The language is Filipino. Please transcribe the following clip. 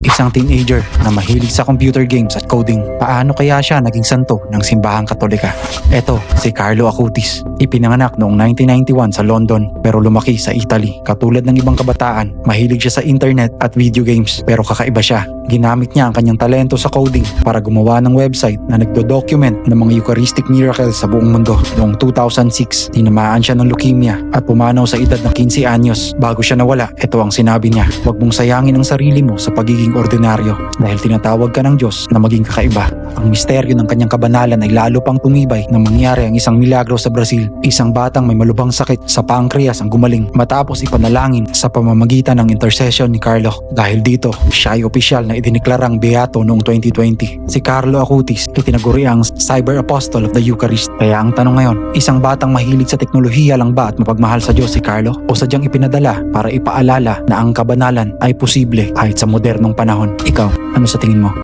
Isang teenager na mahilig sa computer games at coding. Paano kaya siya naging santo ng simbahang katolika? Eto, si Carlo Acutis. Ipinanganak noong 1991 sa London pero lumaki sa Italy. Katulad ng ibang kabataan, mahilig siya sa internet at video games pero kakaiba siya. Ginamit niya ang kanyang talento sa coding para gumawa ng website na nagdo-document ng mga Eucharistic miracles sa buong mundo. Noong 2006, tinamaan siya ng leukemia at pumanaw sa edad ng 15 anyos. Bago siya nawala, ito ang sinabi niya, huwag mong sayangin ang sarili mo sa pagiging ordinaryo dahil tinatawag ka ng Diyos na maging kakaiba. Ang misteryo ng kanyang kabanalan ay lalo pang tumibay nang mangyari ang isang milagro sa Brazil. Isang batang may malubhang sakit sa pancreas ang gumaling matapos ipanalangin sa pamamagitan ng intercession ni Carlo. Dahil dito, siya ay opisyal na idineklarang beato noong 2020. Si Carlo Acutis ay tinaguri ang Cyber Apostle of the Eucharist. Kaya ang tanong ngayon, isang batang mahilig sa teknolohiya lang ba at mapagmahal sa Diyos si Carlo? O sadyang ipinadala para ipaalala na ang kabanalan ay posible kahit sa modernong panahon? Ikaw, ano sa tingin mo?